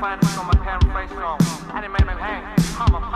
find this on my parents' face. I didn't make my hang. I'm a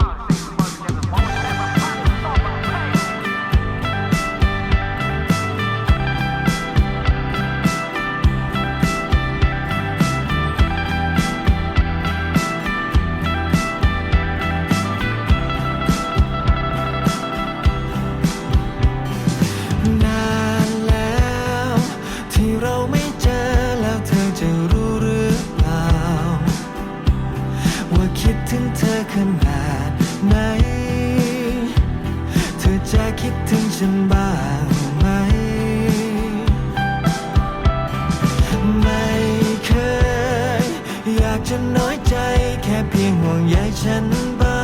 ากจะน้อยใจแค่เพียงห่วงใยฉันบ้า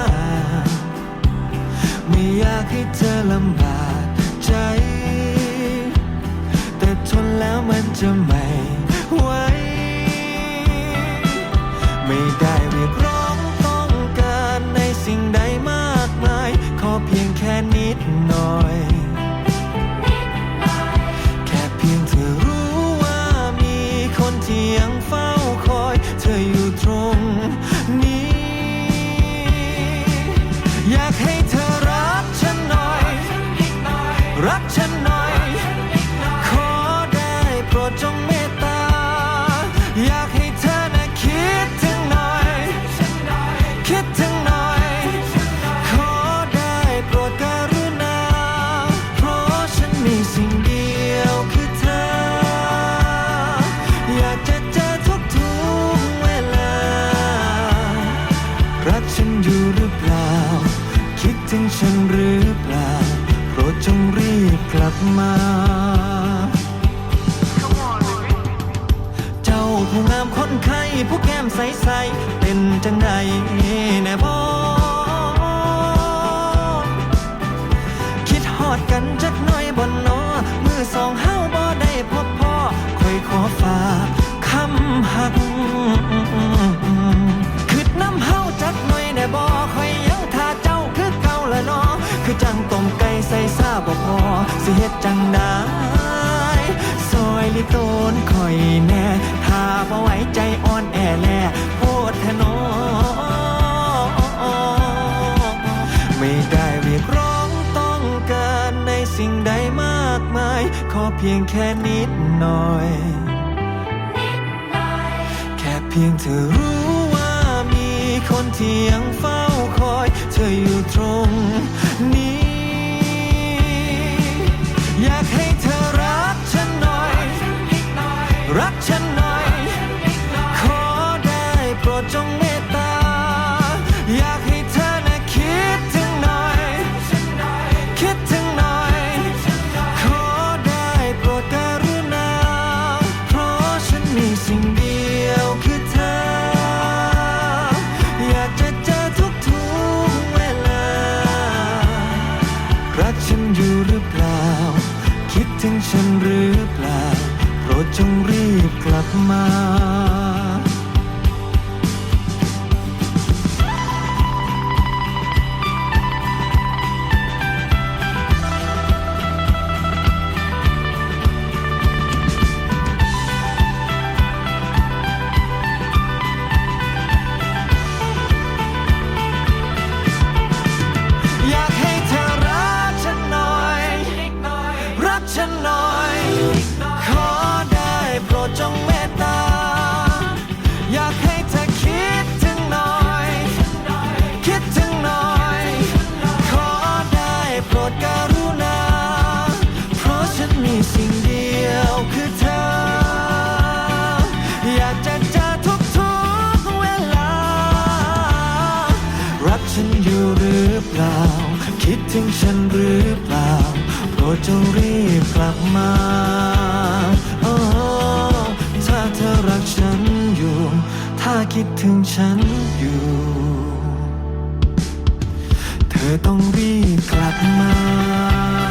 งไม่อยากให้เธอลำบากใจ แต่ทนแล้วมันจะไม่ไหวไม่ได้เรียกร้องต้องการในสิ่งใดมากมาย ขอเพียงแค่นิดหน่อย ถึงฉันหรือเปล่า โปรดจงรีบกลับมา เจ้าผู้งามคนไข้ผู้แก้มใสๆเป็นจังใดแน่พอคิดฮอดกันจักน่อยบนนอมือสองเฮาบ่ได้พบพ่อคอยขอฝากคำหัก สิเฮ็ดจังได้ซอยลิโตนคอยแน่ถ้าบ่ไหวใจอ่อนแอแลโพดแทนอไม่ได้เรียกร้องต้องการในสิ่งใดมากมาย ขอเพียงแค่นิดหน่อย แค่เพียงเธอรู้ว่ามีคนที่ยังเฝ้าคอย เธออยู่ตรง บ ถึงฉันหรือเปล่า โปรดจงรีบกลับมาโอ้ถ้าเธอรักฉันอยู่ ถ้าคิดถึงฉันอยู่ เธอต้องรีบกลับมา